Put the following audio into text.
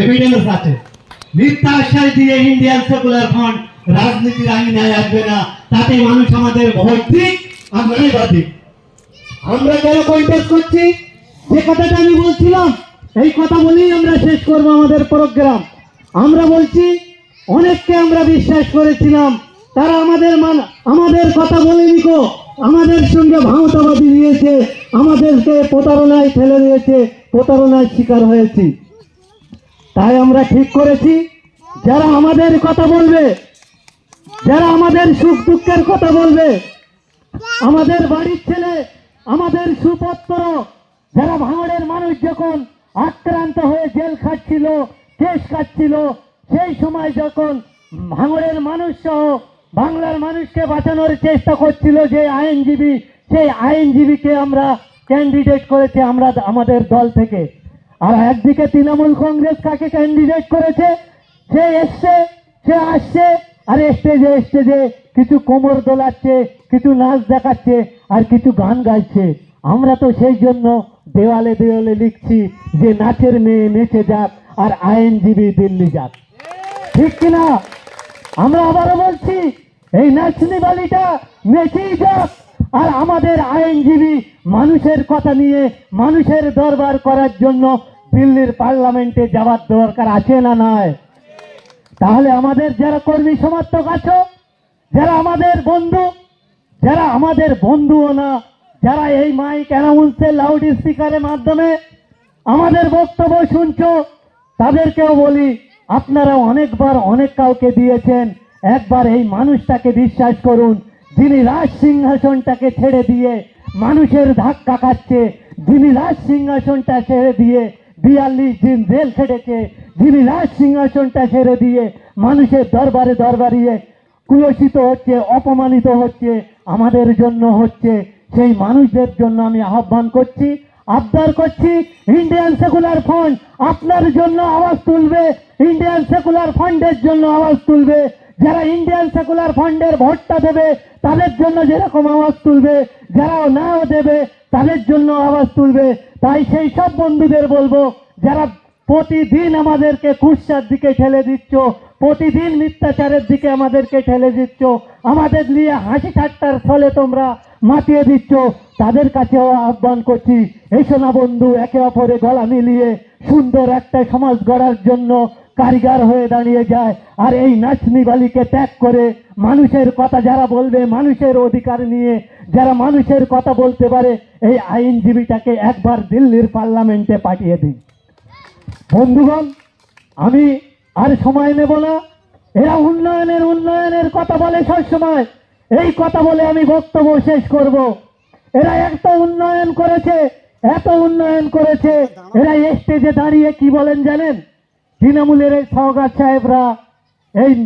Evidence আছে মিথ্যা আশ্বাস দিয়ে ইন্ডিয়ান সেকুলার ফান্ড রাজনীতির আঙিনায় আসবে না। তাতে মানুষ আমাদের দিক আর দিক। আমরা কেন কন্টেস্ট করছি? যে কথাটা আমি বলছিলাম, এই কথা বলেই আমরা শেষ করব আমাদের প্রোগ্রাম আমরা বলছি, অনেককে আমরা বিশ্বাস করেছিলাম। তারা আমাদের মান, আমাদের কথা বলেনি গো আমাদের সঙ্গে ভাঁওতাবাদি দিয়েছে আমাদেরকে প্রতারণায় ফেলে দিয়েছে। প্রতারণার শিকার হয়েছি। তাই আমরা ঠিক করেছি, যারা আমাদের কথা বলবে, যারা আমাদের সুখ দুঃখের কথা বলবে, আমাদের বাড়ির ছেলে, আমাদের সুপত্র যারা ভাঙড়ের মানুষ যখন আক্রান্ত হয়ে জেল খাচ্ছিল কেস খাচ্ছিল সেই সময় যখন ভাঙড়ের মানুষ সহ বাংলার মানুষকে বাঁচানোর চেষ্টা করছিল যে আইনজীবী, সেই আইনজীবীকে আমরা ক্যান্ডিডেট করেছি আমরা আমাদের দল থেকে। আর একদিকে তৃণমূল কংগ্রেস কাকে ক্যান্ডিডেট করেছে? সে এসছে, সে আসছে, আর স্টেজে স্টেজে কিছু কোমর দোলাচ্ছে, কিছু নাচ দেখাচ্ছে, আর কিছু গান গাইছে। আমরা তো সেই জন্য দেওয়ালে দেওয়ালে লিখছি যে নাচের মেয়ে নেচে যাক আর আইনজীবী দিল্লি যাক। ঠিক কিনা? আমরা আবারও বলছি, এই নাচনি বালিটা নেচেই যাক আর আমাদের আইনজীবী মানুষের কথা নিয়ে মানুষের দরবার করার জন্য দিল্লির পার্লামেন্টে যাওয়ার দরকার আছে না নয় তাহলে আমাদের যারা কর্মী সমর্থক আছো, যারা আমাদের বন্ধু, যারা আমাদের বন্ধুও না, যারা এই মাইক অ্যানাউন্সের লাউড স্পিকারের মাধ্যমে আমাদের বক্তব্য শুনছো, তাদেরকেও বলি আপনারা অনেকবার অনেক কাউকে দিয়েছেন, একবার এই মানুষটাকে বিশ্বাস করুন, যিনি রাজ সিংহাসনটাকে ছেড়ে দিয়ে মানুষের ধাক্কা খাচ্ছে, যিনি রাজ সিংহাসনটা ছেড়ে দিয়ে বিয়াল্লিশ দিন জেল খেটেছে যিনি রাজ সিংহাসনটা ছেড়ে দিয়ে মানুষের দরবারে দরবারিয়ে কুলসিত হচ্ছে, অপমানিত হচ্ছে, আমাদের জন্য হচ্ছে, সেই মানুষদের জন্য আমি আহ্বান করছি, আবদার করছি ইন্ডিয়ান সেকুলার ফান্ড আপনার জন্য আওয়াজ তুলবে ইন্ডিয়ান সেকুলার ফান্ডের জন্য আওয়াজ তুলবে, যারা ইন্ডিয়ান সেকুলার ফান্ডের ভোটটা দেবে, তাদের জন্য যেরকম আওয়াজ তুলবে যারা নাও দেবে, তাদের জন্য আওয়াজ তুলবে। তাই সেই সব বন্ধুদের বলব, যারা প্রতিদিন আমাদেরকে কুৎসার দিকে ঠেলে দিচ্ছ, প্রতিদিন মিথ্যাচারের দিকে আমাদেরকে ঠেলে দিচ্ছ, আমাদের নিয়ে হাসি ঠাট্টার ফলে তোমরা মাতিয়ে দিচ্ছ, তাদের কাছেও আহ্বান করছি, এসো না বন্ধু, একে অপরে গলা মিলিয়ে সুন্দর একটা সমাজ গড়ার জন্য কারিগর হয়ে দাঁড়িয়ে যায়। আর এই নাচনি বালিকে ত্যাগ করে মানুষের কথা যারা বলবে, মানুষের অধিকার নিয়ে যারা মানুষের কথা বলতে পারে, এই আইনজীবীটাকে একবার দিল্লির পার্লামেন্টে পাঠিয়ে দিন। বন্ধুগণ, আমি আর সময় নেব না। এরা উন্নয়নের উন্নয়নের কথা বলে সব সময় এই কথা বলে আমি বক্তব্য শেষ করব। এরা এত উন্নয়ন করেছে, এত উন্নয়ন করেছে। এরা স্টেজে দাঁড়িয়ে কি বলেন জানেন? তৃণমূলের এই সওগাত সাহেবরা এই